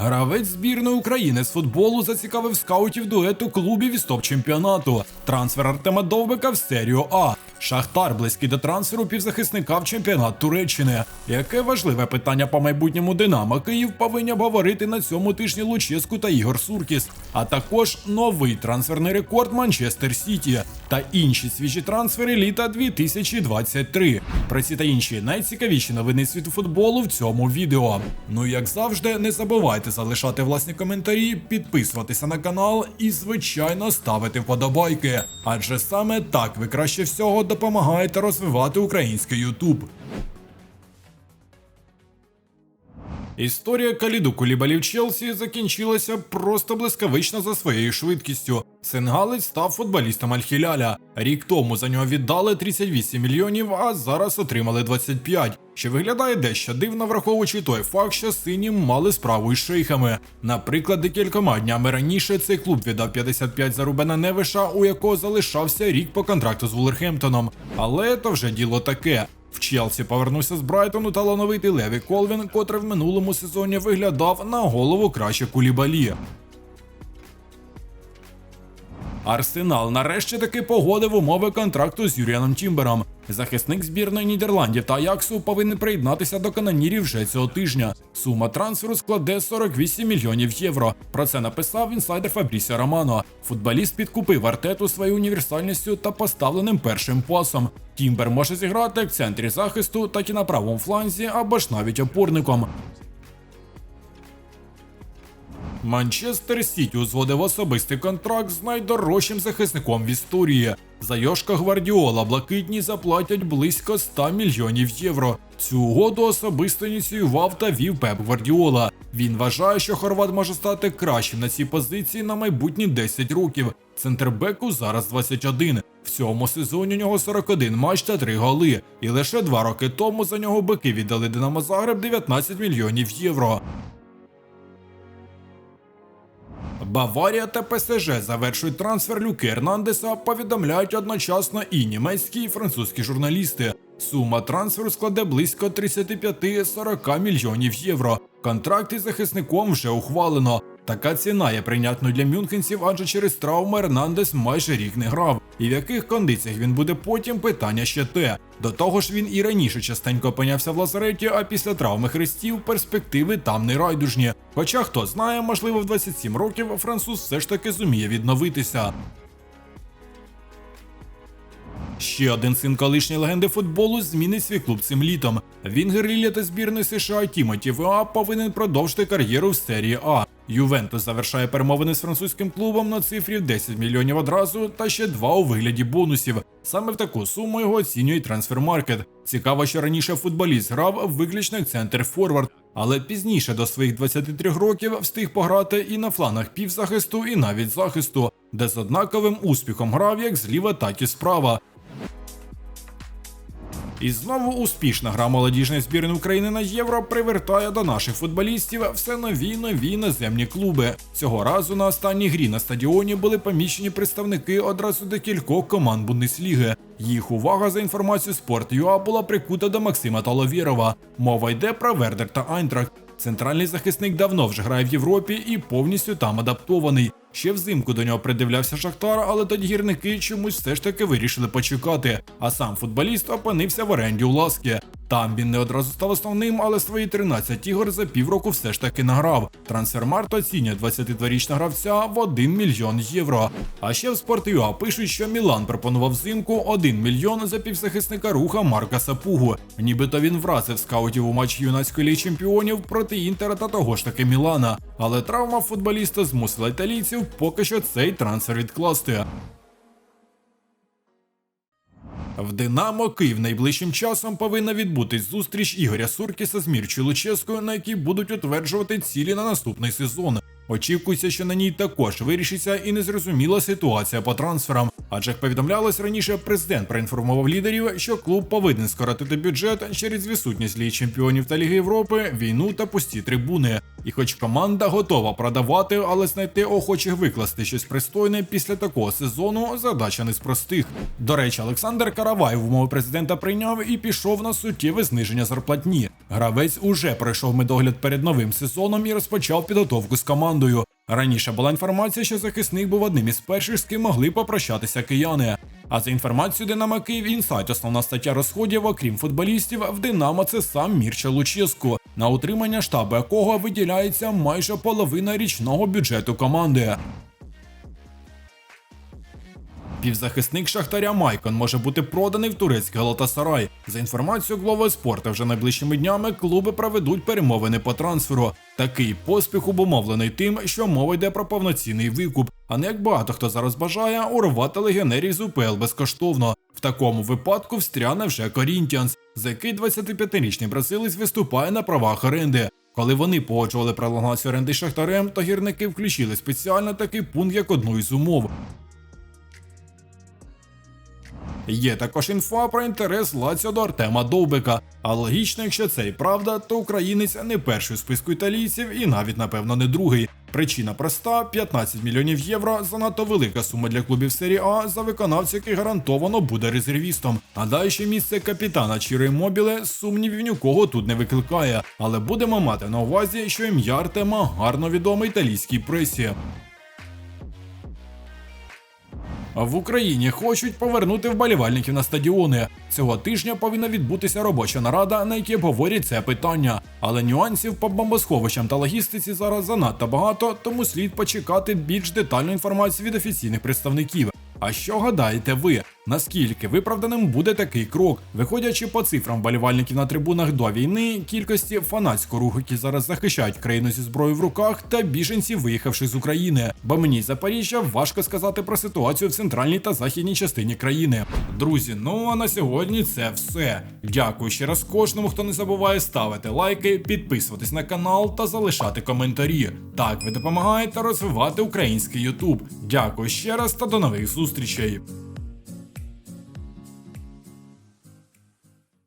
Гравець збірної України з футболу зацікавив скаутів дуету клубів із топ-чемпіонату. Трансфер Артема Довбика в серію А. Шахтар близький до трансферу півзахисника в чемпіонат Туреччини. Яке важливе питання по майбутньому Динамо Київ повинні обговорити на цьому тижні Луческу та Ігор Суркіс, а також новий трансферний рекорд Манчестер Сіті та інші свіжі трансфери літа 2023. Про ці та інші найцікавіші новини світу футболу в цьому відео. Ну як завжди, не забувайте залишати власні коментарі, підписуватися на канал і, звичайно, ставити вподобайки. Адже саме так ви краще всього допомагаєте розвивати український Ютуб. Історія Каліду Кулібалів Челсі закінчилася просто блискавично за своєю швидкістю. Сенгалець став футболістом Аль-Хіляля. Рік тому за нього віддали 38 мільйонів, а зараз отримали 25, що виглядає дещо дивно, враховуючи той факт, що сині мали справу із шейхами. Наприклад, декількома днями раніше цей клуб віддав 55 за Рубена Невиша, у якого залишався рік по контракту з Вулверхемптоном. Але то вже діло таке. Челсі повернувся з Брайтону талановитий Леві Колвін, котрий в минулому сезоні виглядав на голову краще Кулібалі. Арсенал нарешті таки погодив умови контракту з Юріаном Тімбером. Захисник збірної Нідерландів та Аяксу повинен приєднатися до канонірів вже цього тижня. Сума трансферу складе 48 мільйонів євро. Про це написав інсайдер Фабрісіо Романо. Футболіст підкупив артету своєю універсальністю та поставленим першим пасом. Тімбер може зіграти як в центрі захисту, так і на правому фланзі або ж навіть опорником. Манчестер Сіті узводив особистий контракт з найдорожчим захисником в історії. За Йошка Гвардіола блакитні заплатять близько 100 мільйонів євро. Цю угоду особисто ініціював та вів Пеп Гвардіола. Він вважає, що Хорват може стати кращим на цій позиції на майбутні 10 років. Центрбеку зараз 21. В цьому сезоні у нього 41 матч та 3 голи. І лише два роки тому за нього бики віддали Динамо Загреб 19 мільйонів євро. Баварія та ПСЖ завершують трансфер Люки Ернандеса, повідомляють одночасно і німецькі, і французькі журналісти. Сума трансферу складе близько 35-40 мільйонів євро. Контракт із захисником вже ухвалено. Така ціна є прийнятною для мюнхенців, адже через травму Ернандес майже рік не грав. І в яких кондиціях він буде потім питання ще те. До того ж він і раніше частенько опинявся в лазареті, а після травми хрестів перспективи там не райдужні. Хоча хто знає, можливо, в 27 років француз все ж таки зуміє відновитися. Ще один син колишньої легенди футболу змінить свій клуб цим літом. Вінгер ліліта збірної США Тімоті ВА повинен продовжити кар'єру в серії А. Ювентус завершає перемовини з французьким клубом на цифрі в 10 мільйонів одразу та ще два у вигляді бонусів. Саме в таку суму його оцінює трансфермаркет. Цікаво, що раніше футболіст грав виключно центр форвард, але пізніше до своїх 23 років встиг пограти і на фланах півзахисту, і навіть захисту, де з однаковим успіхом грав як зліва, так і справа. І знову успішна гра молодіжної збірної України на євро привертає до наших футболістів все нові нові іноземні клуби. Цього разу на останній грі на стадіоні були помічені представники одразу декількох команд Бундесліги. Їх увага за інформацією Sport.ua була прикута до Максима Толовєрова. Мова йде про Вердер та Айнтрахт. Центральний захисник давно вже грає в Європі і повністю там адаптований. Ще взимку до нього придивлявся Шахтар, але тоді гірники чомусь все ж таки вирішили почекати. А сам футболіст опинився в оренді у Ласкі. Там він не одразу став основним, але свої 13 ігор за півроку все ж таки награв. Трансфермарт оцінює 22-річного гравця в 1 мільйон євро. А ще в Sport.ua пишуть, що Мілан пропонував взимку 1 мільйон за півзахисника руха Марка Сапугу. Нібито він вразив скаутів у матчі юнацької ліги чемпіонів проти Інтера та того ж таки Мілана. Але травма футболіста змусила італійців поки що цей трансфер відкласти. В Динамо Київ найближчим часом повинна відбутись зустріч Ігоря Суркіса з Мірчою Луческою, на якій будуть утверджувати цілі на наступний сезон. Очікується, що на ній також вирішиться і незрозуміла ситуація по трансферам. Адже як повідомлялось раніше, президент проінформував лідерів, що клуб повинен скоротити бюджет через відсутність Ліги чемпіонів та Ліги Європи, війну та пусті трибуни. І хоч команда готова продавати, але знайти охочих викласти щось пристойне після такого сезону задача не з простих. До речі, Олександр Караваєв умови президента прийняв і пішов на суттєве зниження зарплатні. Гравець уже пройшов медогляд перед новим сезоном і розпочав підготовку з командою. Раніше була інформація, що захисник був одним із перших, з ким могли попрощатися кияни. А за інформацією Динамо Київ інсайт, основна стаття розходів, окрім футболістів, в Динамо це сам Мірча Луческу, на утримання штабу якого виділяється майже половина річного бюджету команди. Півзахисник Шахтаря Майкон може бути проданий в турецький Галатасарай. За інформацією Глова Спорта, вже найближчими днями клуби проведуть перемовини по трансферу. Такий поспіх обумовлений тим, що мова йде про повноцінний викуп, а не як багато хто зараз бажає урвати легіонерів з УПЛ безкоштовно. В такому випадку встряне вже Корінтіанс, за який 25-річний бразилець виступає на правах оренди. Коли вони погоджували пролонгацію оренди Шахтарем, то гірники включили спеціально такий пункт як одну із умов. Є також інфа про інтерес Лаціо до Артема Довбика. А логічно, якщо це і правда, то українець не перший у списку італійців і навіть, напевно, не другий. Причина проста: 15 мільйонів євро занадто велика сума для клубів серії А за виконавця, який гарантовано буде резервістом. А далі місце капітана Чіри Мобіле сумнівів ні у кого тут не викликає. Але будемо мати на увазі, що ім'я Артема гарно відоме італійській пресі. В Україні хочуть повернути вболівальників на стадіони. Цього тижня повинна відбутися робоча нарада, на якій обговорять це питання. Але нюансів по бомбосховищам та логістиці зараз занадто багато, тому слід почекати більш детальну інформацію від офіційних представників. А що гадаєте ви? Наскільки виправданим буде такий крок, виходячи по цифрам вболівальників на трибунах до війни, кількості фанатського руху, які зараз захищають країну зі зброєю в руках, та біженців, виїхавши з України. Бо мені Запоріжжя важко сказати про ситуацію в центральній та західній частині країни. Друзі, ну а на сьогодні це все. Дякую ще раз кожному, хто не забуває ставити лайки, підписуватись на канал та залишати коментарі. Так ви допомагаєте розвивати український Ютуб. Дякую ще раз та до нових зустрічей.